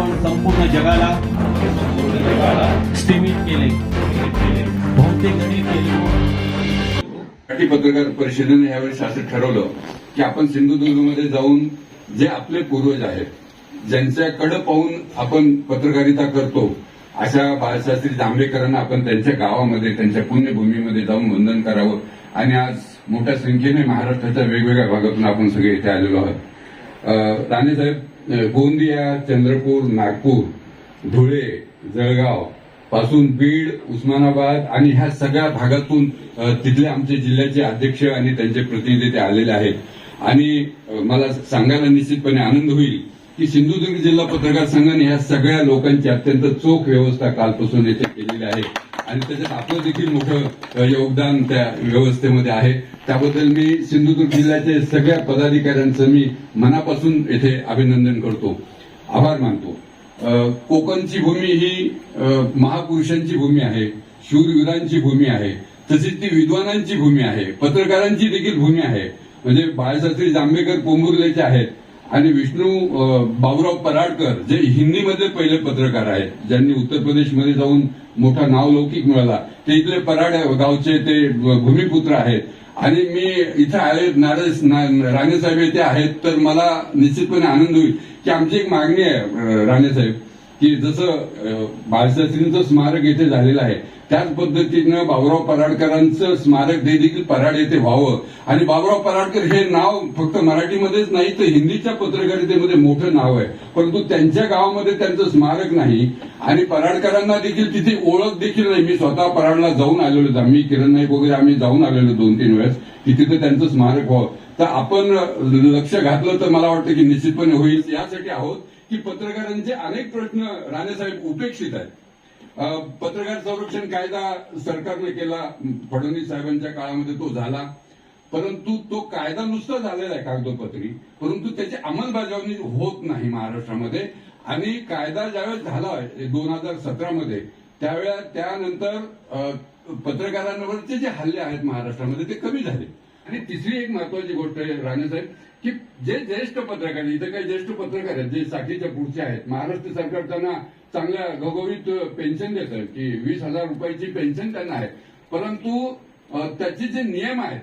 आपण संपूर्ण जगाला स्थिमित केले. बहुतेक केले. मराठी पत्रकार परिषदेने यावेळेस असं ठरवलं की आपण सिंधुदुर्गमध्ये जाऊन जे आपले पूर्वज आहेत ज्यांच्याकडे पाहून आपण पत्रकारिता करतो अशा बाळशास्त्री जांभेकरांना आपण त्यांच्या गावामध्ये त्यांच्या पुण्यभूमीमध्ये जाऊन वंदन करावं. आणि आज मोठ्या संख्येने महाराष्ट्राच्या वेगवेगळ्या भागातून आपण सगळे इथे आलेलो आहोत. अं, राणेसाहेब गोंदिया चंद्रपूर नागपूर धुळे जळगावपासून बीड उस्मानाबाद आणि ह्या सगळ्या भागातून तिथले आमचे जिल्ह्याचे अध्यक्ष आणि त्यांचे प्रतिनिधी ते आलेले आहेत. आणि मला सांगायला निश्चितपणे आनंद होईल की सिंधुदुर्ग जिल्हा पत्रकार संघाने ह्या सगळ्या लोकांची अत्यंत चोख व्यवस्था कालपासून येथे केलेली आहे. आणि त्याच्यात आपलं देखील मोठं योगदान त्या व्यवस्थेमध्ये आहे. त्याबद्दल मी सिंधुदुर्ग जिल्ह्याचे सगळ्या पदाधिकाऱ्यांचं मी मनापासून येथे अभिनंदन करतो. आभार मानतो. कोकणची भूमी ही महापुरुषांची भूमी आहे शूरवीरांची भूमी आहे तशीच ती विद्वानांची भूमी आहे पत्रकारांची देखील भूमी आहे. म्हणजे बाळशास्त्री जांभेकर पोंभुर्लेचे आहेत आणि विष्णू बाबूराव पराडकर जे हिंदीमध्ये पहिले पत्रकार आहेत ज्यांनी उत्तर प्रदेशमध्ये जाऊन मोठा नावलौकिक मिळाला ते इथले पराड गावचे ते भूमिपुत्र आहेत. आणि मी इथे आले नारायण राणेसाहेब येथे आहेत तर मला निश्चितपणे आनंद होईल. की आमची एक मागणी आहे राणेसाहेब. की जसं बाळशास्त्रींचं स्मारक येथे झालेलं आहे. त्याच पद्धतीनं बाबुराव पराडकरांचं स्मारक ते देखील पराड येथे व्हावं. आणि बाबुराव पराडकर हे नाव फक्त मराठीमध्येच नाही तर हिंदीच्या पत्रकारितेमध्ये मोठं नाव आहे. परंतु त्यांच्या गावामध्ये त्यांचं स्मारक नाही. आणि पराडकरांना देखील तिथे ओळख देखील नाही. मी स्वतः पराडला जाऊन आलेलो आम्ही मी किरण नाईक वगैरे आम्ही जाऊन आलेलो दोन तीन वेळेस. तिथे तर त्यांचं स्मारक व्हावं. तर आपण लक्ष घातलं तर मला वाटतं की निश्चितपणे होईल. यासाठी आहोत की पत्रकारांचे अनेक प्रश्न राणेसाहेब उपेक्षित आहेत. पत्रकार संरक्षण कायदा सरकारने केला फडणवीस साहेबांच्या काळामध्ये तो झाला. परंतु तो कायदा नुसता झालेला आहे कागदोपत्री. परंतु त्याची अंमलबजावणी होत नाही महाराष्ट्रामध्ये. आणि कायदा ज्यावेळेस झाला दोन हजार सतरामध्ये त्यावेळेला त्यानंतर पत्रकारांवरचे जे हल्ले आहेत महाराष्ट्रामध्ये ते कमी झाले. आणि तिसरी एक महत्वाची गोष्ट आहे राणेसाहेब की जे ज्येष्ठ पत्रकार इथं इथे काही ज्येष्ठ पत्रकार आहेत जे साठीच्या पुढचे आहेत महाराष्ट्र सरकार त्यांना चांगल्या घवघवीत पेन्शन देतं की वीस हजार रुपयाची पेन्शन त्यांना आहे. परंतु त्याचे जे नियम आहेत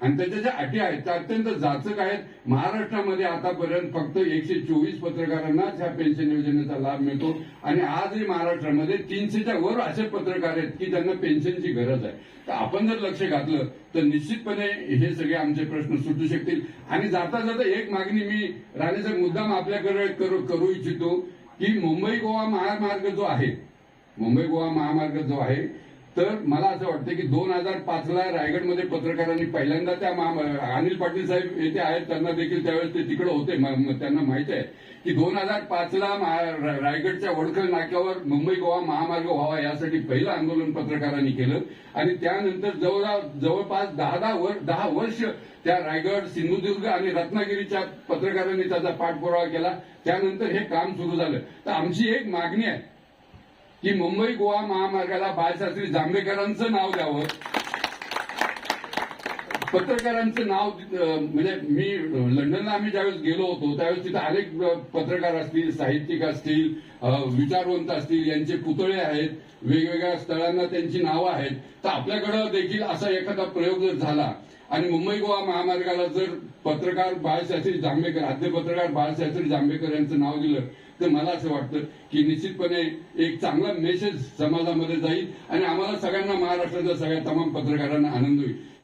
आणि त्याच्या ज्या अटी आहेत त्या अत्यंत जाचक आहेत. महाराष्ट्रामध्ये आतापर्यंत फक्त एकशे चोवीस पत्रकारांनाच ह्या पेन्शन योजनेचा लाभ मिळतो. आणि आजही महाराष्ट्रामध्ये तीनशेच्या वर असे पत्रकार आहेत की ज्यांना पेन्शनची गरज आहे. तर आपण जर लक्ष घातलं तर निश्चितपणे हे सगळे आमचे प्रश्न सुटू शकतील. आणि जाता जाता एक मागणी मी राणेसाहेब मुद्दाम आपल्याकडे करू करू इच्छितो की मुंबई गोवा महामार्ग जो आहे मुंबई गोवा महामार्ग जो आहे तर मला असं वाटतं की दोन हजार पाचला रायगडमध्ये पत्रकारांनी पहिल्यांदा त्या अनिल पाटील साहेब येथे आहेत त्यांना देखील त्यावेळेस ते तिकडे होते. त्यांना माहिती आहे की दोन हजार पाचला रायगडच्या वडखल नाक्यावर मुंबई गोवा महामार्ग व्हावा यासाठी पहिलं आंदोलन पत्रकारांनी केलं. आणि त्यानंतर जवळ जवळपास दहा दहा वर दहा वर्ष त्या रायगड सिंधुदुर्ग आणि रत्नागिरीच्या पत्रकारांनी त्याचा पाठपुरावा केला. त्यानंतर हे काम सुरू झालं. तर आमची एक मागणी आहे की मुंबई गोवा महामार्गाला बाळशास्त्री जांभेकरांचं नाव द्यावं. पत्रकारांचं नाव म्हणजे मी लंडनला आम्ही ज्यावेळेस गेलो होतो त्यावेळेस तिथे अनेक पत्रकार असतील साहित्यिक असतील विचारवंत असतील यांचे पुतळे आहेत वेगवेगळ्या स्थळांना त्यांची नावं आहेत. तर आपल्याकडं देखील असा एखादा प्रयोग जर झाला आणि मुंबई गोवा महामार्गाला जर पत्रकार बाळशास्त्री जांभेकर आद्य पत्रकार बाळशास्त्री जांभेकर यांचं नाव दिलं तर मला असं वाटतं की निश्चितपणे एक चांगला मेसेज समाजामध्ये जाईल आणि आम्हाला सगळ्यांना महाराष्ट्राच्या सगळ्या तमाम पत्रकारांना आनंद होईल.